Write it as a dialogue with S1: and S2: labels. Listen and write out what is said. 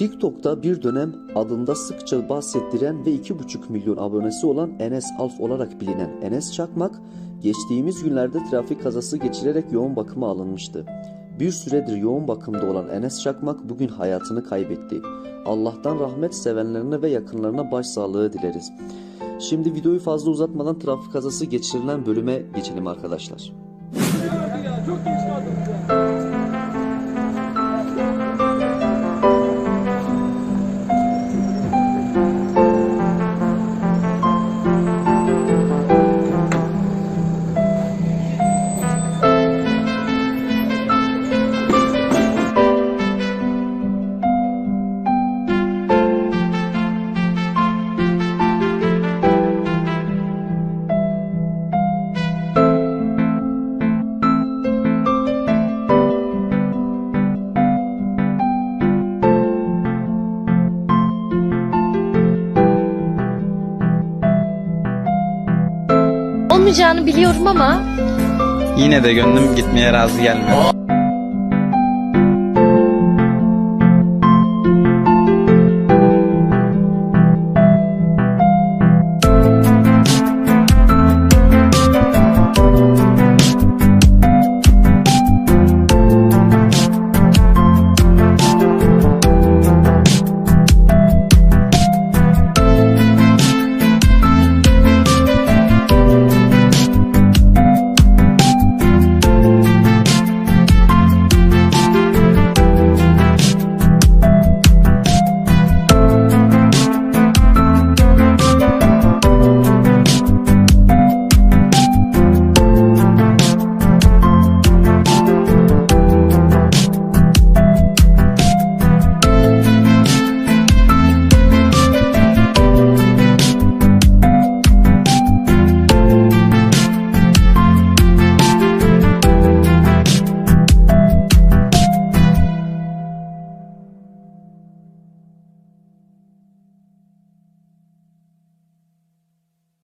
S1: TikTok'ta bir dönem adında sıkça bahsettiren ve 2,5 milyon abonesi olan Enes Alf olarak bilinen Enes Çakmak, geçtiğimiz günlerde trafik kazası geçirerek yoğun bakıma alınmıştı. Bir süredir yoğun bakımda olan Enes Çakmak bugün hayatını kaybetti. Allah'tan rahmet sevenlerine ve yakınlarına başsağlığı dileriz. Şimdi videoyu fazla uzatmadan trafik kazası geçirilen bölüme geçelim arkadaşlar.
S2: Olmayacağını biliyorum ama
S3: Yine de gönlüm gitmeye razı gelmiyor.